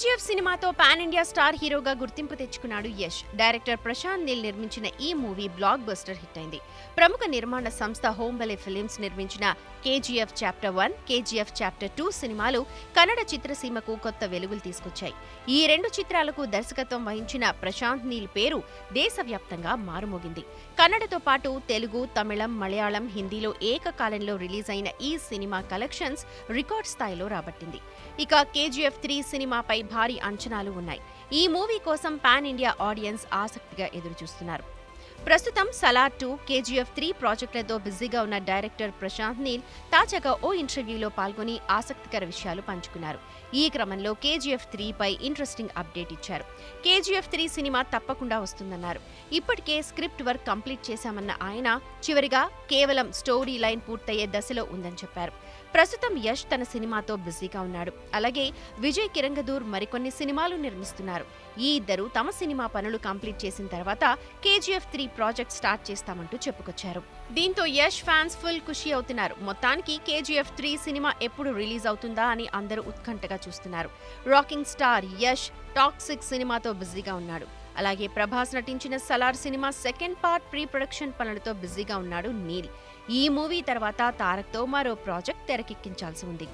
సినిమాతో pan India star హీరోగా గుర్తింపు తెచ్చుకున్నాడు యష్. డైరెక్టర్ ప్రశాంత్ నీల్ నిర్మించిన ఈ మూవీ బ్లాక్ బస్టర్ హిట్ అయింది. ప్రముఖ నిర్మాణ సంస్థ హోంబలే ఫిలిమ్స్ నిర్మించిన KGF chapter one KGF chapter two సినిమాలు కన్నడ చిత్రసీమకు కొత్త వెలుగులు తీసుకొచ్చాయి. ఈ రెండు చిత్రాలకు దర్శకత్వం వహించిన ప్రశాంత్ నీల్ పేరు దేశవ్యాప్తంగా మారుమోగింది. కన్నడతో పాటు తెలుగు తమిళం మలయాళం హిందీలో ఏకకాలంలో రిలీజ్ అయిన ఈ సినిమా కలెక్షన్స్ రికార్డ్ స్థాయిలో రాబట్టింది. ఇక కేజీఎఫ్ త్రీ సినిమాపై భారీ అంచనాలు ఉన్నాయి. ఈ మూవీ కోసం పాన్ ఇండియా ఆడియన్స్ ఆసక్తిగా ఎదురుచూస్తున్నారు. ప్రస్తుతం సలార్ టూ కేజీఎఫ్ త్రీ ప్రాజెక్టులతో బిజీగా ఉన్న డైరెక్టర్ ప్రశాంత్ నీల్ తాజాగా ఓ ఇంటర్వ్యూలో పాల్గొని ఆసక్తికర విషయాలు పంచుకున్నారు. ఈ క్రమంలో కేజీఎఫ్ త్రీ పై ఇంట్రెస్టింగ్ అప్డేట్ ఇచ్చారు. కేజీఎఫ్ త్రీ సినిమా తప్పకుండా వస్తుందన్నారు. ఇప్పటికే స్క్రిప్ట్ వర్క్ కంప్లీట్ చేశామన్న ఆయన చివరిగా కేవలం స్టోరీ లైన్ పూర్తయ్యే దశలో ఉందని చెప్పారు. ప్రస్తుతం యష్ తన సినిమాతో బిజీగా ఉన్నాడు. అలాగే విజయ్ కిరంగదూర్ మరికొన్ని సినిమాలు నిర్మిస్తున్నారు. ఈ ఇద్దరు తమ సినిమా పనులు కంప్లీట్ చేసిన తర్వాత కేజీఎఫ్ త్రీ ప్రాజెక్ట్ స్టార్ట్ చేస్తామంటూ చెప్పుకొచ్చారు. దీంతో యష్ ఫ్యాన్స్ ఫుల్ ఖుషి అవుతున్నారు. మొత్తానికి కేజీఎఫ్ త్రీ సినిమా ఎప్పుడు రిలీజ్ అవుతుందా అని అందరూ ఉత్కంఠగా చూస్తున్నారు. రాకింగ్ స్టార్ యష్ టాక్సిక్ సినిమాతో బిజీగా ఉన్నాడు. అలాగే ప్రభాస్ నటించిన Salaar cinema second part pre production పనులతో బిజీగా ఉన్నాడు నీల్. ఈ మూవీ తర్వాత తారక్తో మరో ప్రాజెక్ట్ తెరకెక్కించాల్సి ఉంది.